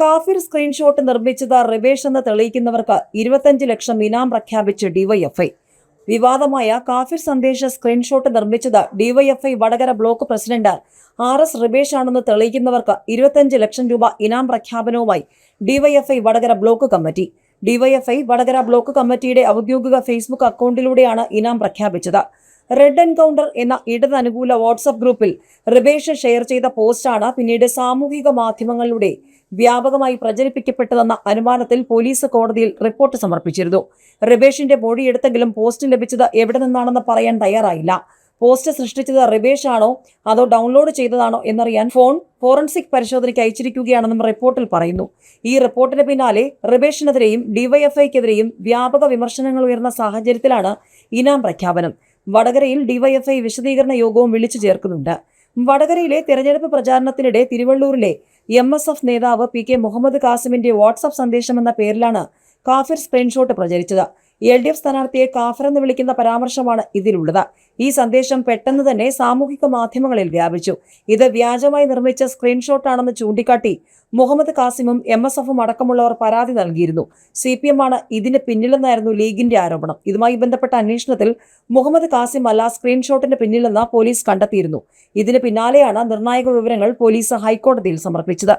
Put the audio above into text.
കാഫിർ സ്ക്രീൻഷോട്ട് നിർമ്മിച്ചത് റിവേഷ് എന്ന് തെളിയിക്കുന്നവർക്ക് ഇരുപത്തഞ്ച് ലക്ഷം ഇനാം പ്രഖ്യാപിച്ച് ഡിവൈഎഫ്ഐ. വിവാദമായ കാഫിർ സന്ദേശ സ്ക്രീൻഷോട്ട് നിർമ്മിച്ചത് DYFI Vadakara block president R S Ribesh ആണെന്ന് തെളിയിക്കുന്നവർക്ക് ഇരുപത്തഞ്ച് ലക്ഷം രൂപ ഇനാം പ്രഖ്യാപനവുമായി DYFI Vadakara block committee. DYFI Vadakara block കമ്മിറ്റിയുടെ ഔദ്യോഗിക ഫേസ്ബുക്ക് അക്കൗണ്ടിലൂടെയാണ് ഇനാം പ്രഖ്യാപിച്ചത്. റെഡ് എൻകൗണ്ടർ എന്ന ഇടത് അനുകൂല വാട്സപ്പ് ഗ്രൂപ്പിൽ റിബേഷ് ഷെയർ ചെയ്ത പോസ്റ്റാണ് പിന്നീട് സാമൂഹിക മാധ്യമങ്ങളിലൂടെ വ്യാപകമായി പ്രചരിപ്പിക്കപ്പെട്ടതെന്ന അനുമാനത്തിൽ പോലീസ് കോടതിയിൽ റിപ്പോർട്ട് സമർപ്പിച്ചിരുന്നു. റിബേഷിന്റെ മൊഴിയെടുത്തെങ്കിലും പോസ്റ്റ് ലഭിച്ചത് എവിടെ നിന്നാണെന്ന് പറയാൻ തയ്യാറായില്ല. പോസ്റ്റ് സൃഷ്ടിച്ചത് റിബേഷ് ആണോ? അതോ ഡൗൺലോഡ് ചെയ്തതാണോ എന്നറിയാൻ ഫോൺ ഫോറൻസിക് പരിശോധനയ്ക്ക് അയച്ചിരിക്കുകയാണെന്നും റിപ്പോർട്ടിൽ പറയുന്നു. ഈ റിപ്പോർട്ടിന് പിന്നാലെ റിബേഷിനെതിരെയും ഡിവൈഎഫ്ഐക്കെതിരെയും വ്യാപക വിമർശനങ്ങൾ ഉയർന്ന സാഹചര്യത്തിലാണ് ഇനാം പ്രഖ്യാപനം. വടകരയിൽ ഡിവൈഎഫ്ഐ വിശദീകരണ യോഗവും വിളിച്ചു ചേർക്കുന്നുണ്ട്. വടകരയിലെ തിരഞ്ഞെടുപ്പ് പ്രചാരണത്തിനിടെ തിരുവള്ളൂരിലെ എം എസ് എഫ് നേതാവ് പി കെ മുഹമ്മദ് കാസിമിന്റെ വാട്സപ്പ് സന്ദേശം എന്ന പേരിലാണ് കാഫിർ സ്ക്രീൻഷോട്ട് പ്രചരിച്ചത്. എൽ ഡി എഫ് സ്ഥാനാർത്ഥിയെ കാഫർ എന്ന് വിളിക്കുന്ന പരാമർശമാണ് ഇതിലുള്ളത്. ഈ സന്ദേശം പെട്ടെന്ന് തന്നെ സാമൂഹിക മാധ്യമങ്ങളിൽ വ്യാപിച്ചു. ഇത് വ്യാജമായി നിർമ്മിച്ച സ്ക്രീൻഷോട്ടാണെന്ന് ചൂണ്ടിക്കാട്ടി മുഹമ്മദ് കാസിമും എം എസ് എഫും അടക്കമുള്ളവർ പരാതി നൽകിയിരുന്നു. സി പി എം ആണ് ഇതിന് പിന്നിലെന്നായിരുന്നു ലീഗിന്റെ ആരോപണം. ഇതുമായി ബന്ധപ്പെട്ട അന്വേഷണത്തിൽ മുഹമ്മദ് കാസിം അല്ല സ്ക്രീൻഷോട്ടിന് പിന്നിലെന്ന് പോലീസ് കണ്ടെത്തിയിരുന്നു. ഇതിന് പിന്നാലെയാണ് നിർണായക വിവരങ്ങൾ പോലീസ് ഹൈക്കോടതിയിൽ സമർപ്പിച്ചത്.